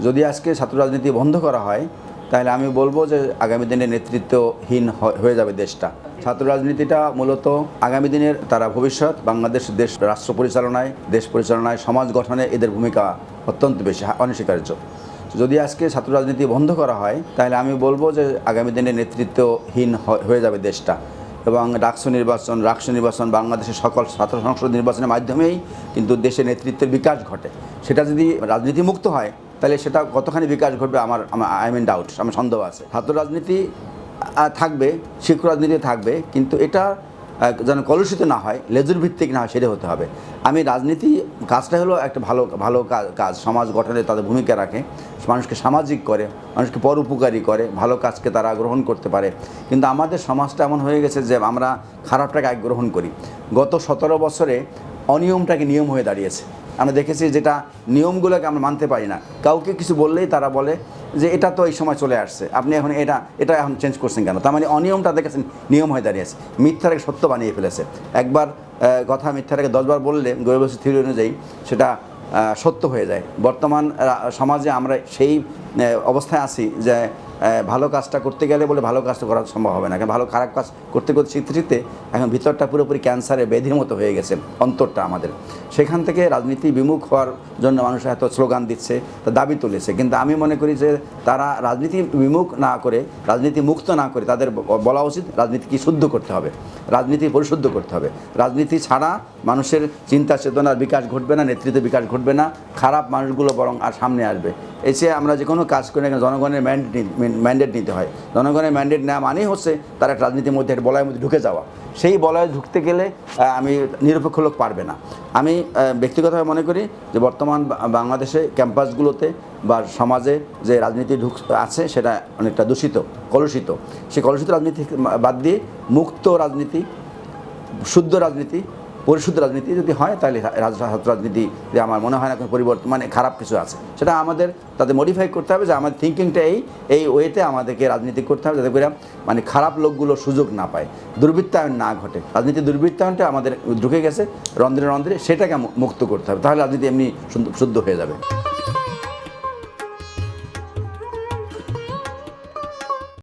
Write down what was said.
যদি আজকে ছাত্র রাজনীতি বন্ধ করা হয়, তাহলে আমি বলব যে আগামী দিনে নেতৃত্বহীন হয়ে যাবে দেশটা। ছাত্র রাজনীতিটা মূলত আগামী দিনের তারা ভবিষ্যৎ, বাংলাদেশ দেশ রাষ্ট্র পরিচালনায়, দেশ পরিচালনায়, সমাজ গঠনে এদের ভূমিকা অত্যন্ত বেশি অনস্বীকার্য। যদি আজকে ছাত্র রাজনীতি বন্ধ করা হয়, তাহলে আমি বলব যে আগামী দিনে নেতৃত্বহীন হয়ে যাবে দেশটা। এবং ডাকসু নির্বাচন, রাকসু নির্বাচন বাংলাদেশের সকল ছাত্র সংসদ নির্বাচনের মাধ্যমেই কিন্তু দেশের নেতৃত্বের বিকাশ ঘটে। সেটা যদি রাজনীতি মুক্ত হয় তাহলে সেটা কতখানি বিকাশ ঘটবে আমার আই মিন ডাউট আমার সন্দেহ আছে। ছাত্র রাজনীতি থাকবে, শিক্ষক রাজনীতি থাকবে, কিন্তু এটা যেন কলুষিত না হয়, লেজুর ভিত্তিক না হয়, সেটা হতে হবে। আমি রাজনীতি, কাজটা হলো একটা ভালো ভালো কাজ, সমাজ গঠনে তাদের ভূমিকা রাখে, মানুষকে সামাজিক করে, মানুষকে পরোপকারী করে, ভালো কাজকে তারা গ্রহণ করতে পারে। কিন্তু আমাদের সমাজটা এমন হয়ে গেছে যে আমরা খারাপটাকে গ্রহণ করি। গত সতেরো বছরে অনিয়মটাকে নিয়ম হয়ে দাঁড়িয়েছে। আমরা দেখেছি যেটা নিয়মগুলোকে আমরা মানতে পারি না। কাউকে কিছু বললেই তারা বলে যে, এটা তো এই সময় চলে আসছে। আপনি এখন এটা এটা এখন চেঞ্জ করছেন কেন? তার মানে অনিয়মটা দেখেছেন, নিয়ম হয়ে দাঁড়িয়েছে। মিথ্যাটাকে সত্য বানিয়ে ফেলেছে। একবার কথা মিথ্যাটাকে দশবার বললে গরিবসী থিওরি অনুযায়ী সেটা সত্য হয়ে যায়। বর্তমান সমাজে আমরা সেই অবস্থায় আসি যে ভালো কাজটা করতে গেলে বলে ভালো কাজটা করা সম্ভব হবে না। কারণ ভালো খারাপ কাজ করতে করতে শিখতে শিখতে এখন ভিতরটা পুরোপুরি ক্যান্সারে ব্যাধির মতো হয়ে গেছে, অন্তরটা আমাদের। সেখান থেকে রাজনীতি বিমুখ হওয়ার জন্য মানুষ এত স্লোগান দিচ্ছে, তা দাবি তুলেছে। কিন্তু আমি মনে করি যে, তারা রাজনীতি বিমুখ না করে, রাজনীতি মুক্ত না করে তাদের বলা উচিত রাজনীতিকে শুদ্ধ করতে হবে, রাজনীতি পরিশুদ্ধ করতে হবে। রাজনীতি ছাড়া মানুষের চিন্তা চেতনার বিকাশ ঘটবে না, নেতৃত্বের বিকাশ ঘটবে না, খারাপ মানুষগুলো বরং আর সামনে আসবে। এসে আমরা যে কোনো কাজ করি না কেন? জনগণের ম্যান্ডেট ম্যান্ডেট নিতে হয়। জনগণের ম্যান্ডেট নেওয়া মানেই হচ্ছে তারা রাজনীতির মধ্যে, একটা বলয়ের মধ্যে ঢুকে যাওয়া। সেই বলয়ে ঢুকতে গেলে আমি নিরপেক্ষ লোক পারবে না। আমি ব্যক্তিগতভাবে মনে করি যে বর্তমান বাংলাদেশে ক্যাম্পাসগুলোতে বা সমাজে যে রাজনীতি ঢুক আছে, সেটা অনেকটা দূষিত, কলুষিত। সেই কলুষিত রাজনীতি বাদ দিয়ে মুক্ত রাজনীতি, শুদ্ধ রাজনীতি পরিশুদ্ধ রাজনীতি যদি হয়, তাহলে রাজনীতি আমার মনে হয় না কোনো পরিবর্তন মানে খারাপ কিছু আছে। সেটা আমাদের, তাদের মডিফাই করতে হবে যে আমাদের থিঙ্কিংটা এই এই ওয়েতে আমাদেরকে রাজনীতি করতে হবে যাতে করে মানে খারাপ লোকগুলো সুযোগ না পায়। দুর্বৃত্তায়ন না ঘটে। রাজনীতি দুর্বৃত্তায়নটা আমাদের ঢুকে গেছে, রন্ধ্রে রন্ধ্রে সেটাকে মুক্ত করতে হবে। তাহলে রাজনীতি এমনি শুদ্ধ হয়ে যাবে।